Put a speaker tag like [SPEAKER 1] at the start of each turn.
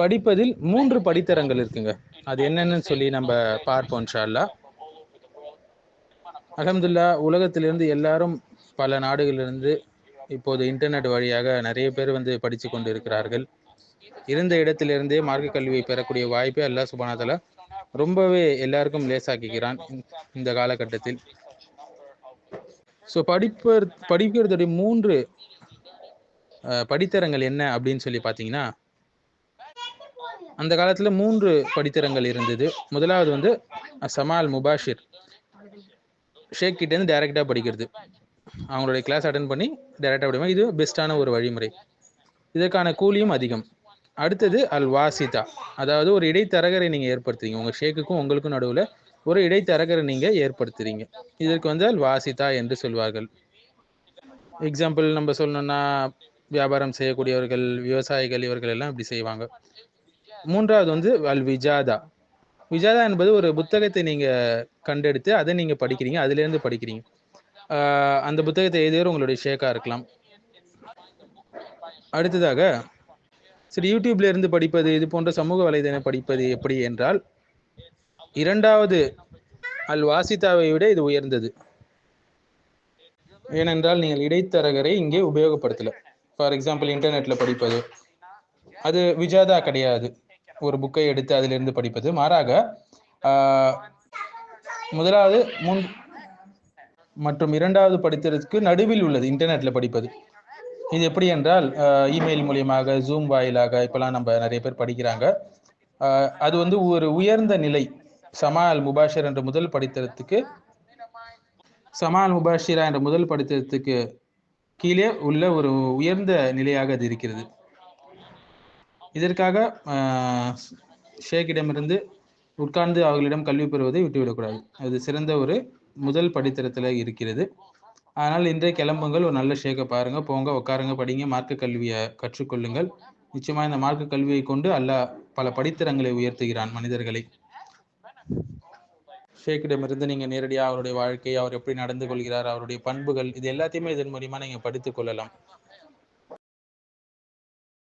[SPEAKER 1] படிப்பதில் மூன்று படித்தரங்கள் இருக்குங்க. அது என்னென்னு சொல்லி நம்ம பார்ப்போம் ஷால்லா அலமதுல்லா உலகத்திலிருந்து எல்லாரும் பல நாடுகளிலிருந்து இப்போது இன்டர்நெட் வழியாக நிறைய பேர் வந்து படித்து கொண்டு இருக்கிறார்கள் இருந்த இடத்திலிருந்தே மார்க்க கல்வியை பெறக்கூடிய வாய்ப்பை அல்லா சுபானாதலா ரொம்பவே எல்லாருக்கும் லேசாக்கிக்கிறான் இந்த காலகட்டத்தில். ஸோ படிப்பர் படிக்கிறதுடைய மூன்று படித்தரங்கள் என்ன அப்படின்னு சொல்லி பார்த்தீங்கன்னா அந்த காலத்தில் மூன்று படித்தரங்கள் இருந்தது. முதலாவது வந்து சமால் முபாஷிர். ஷேக் கிட்டேருந்து டைரெக்டாக படிக்கிறது. அவங்களுடைய கிளாஸ் அட்டன் பண்ணி டைரெக்டாக படிப்பாங்க இது பெஸ்ட்டான ஒரு வழிமுறை. இதற்கான கூலியும் அதிகம். அடுத்தது அல் வாசிதா அதாவது ஒரு இடைத்தரகரை நீங்கள் ஏற்படுத்துறீங்க. உங்கள் ஷேக்குக்கும் உங்களுக்கும் நடுவில் ஒரு இடைத்தரகரை நீங்கள் ஏற்படுத்துறீங்க. இதற்கு வந்து அல் வாசிதா என்று சொல்வார்கள். எக்ஸாம்பிள் நம்ம சொல்லணும்னா வியாபாரம் செய்யக்கூடியவர்கள் விவசாயிகள் இவர்கள் எல்லாம் இப்படி செய்வாங்க. மூன்றாவது வந்து அல் விஜாதா. விஜாதா என்பது ஒரு புத்தகத்தை நீங்கள் கண்டெடுத்து அதை நீங்கள் படிக்கிறீங்க அதுலேருந்து படிக்கிறீங்க. அந்த புத்தகத்தை எழுதியவர் உங்களுடைய ஷேக்காக இருக்கலாம். அடுத்ததாக சரி யூடியூப்ல இருந்து படிப்பது இது போன்ற சமூக வலைதளம் படிப்பது எப்படி என்றால் இரண்டாவது அல் வாசிதாவை விட இது உயர்ந்தது. ஏனென்றால் நீங்கள் இடைத்தரகரை இங்கே உபயோகப்படுத்தல. ஃபார் எக்ஸாம்பிள் இன்டர்நெட்ல படிப்பது. அது விஜாதா கிடையாது. ஒரு புக்கை எடுத்து அதிலிருந்து படிப்பது. மாறாக முதலாவது முன் மற்றும் இரண்டாவது படித்ததற்கு நடுவில் உள்ளது இன்டர்நெட்ல படிப்பது. இது எப்படி என்றால் இமெயில் மூலியமாக ஜூம் வாயிலாக இப்பெல்லாம் நம்ம நிறைய பேர் படிக்கிறாங்க. அது வந்து ஒரு உயர்ந்த நிலை சமால் முபாஷர் என்ற முதல் படித்தரத்துக்கு சமால் முபாஷிரா என்ற முதல் படித்தரத்துக்கு கீழே உள்ள ஒரு உயர்ந்த நிலையாக அது இருக்கிறது. இதற்காக ஷேக்கிடமிருந்து உட்கார்ந்து அவர்களிடம் கல்வி பெறுவதை விட்டுவிடக்கூடாது. அது சிறந்த ஒரு முதல் படித்தரத்தில் இருக்கிறது. ஆனால் இன்றைய கிளம்புங்கள். ஒரு நல்ல ஷேக்கை பாருங்க. போங்க உட்காருங்க படிங்க மார்க்க கல்வியை கற்றுக்கொள்ளுங்கள். நிச்சயமாக இந்த மார்க்க கல்வியை கொண்டு அல்லாஹ் பல படித்தரங்களை உயர்த்துகிறான் மனிதர்களை. ஷேக்கிடமிருந்து நீங்கள் நேரடியாக அவருடைய வாழ்க்கை அவர் எப்படி நடந்து கொள்கிறார் அவருடைய பண்புகள் இது எல்லாத்தையுமே இதன் மூலியமாக நீங்கள் படித்துக் கொள்ளலாம்.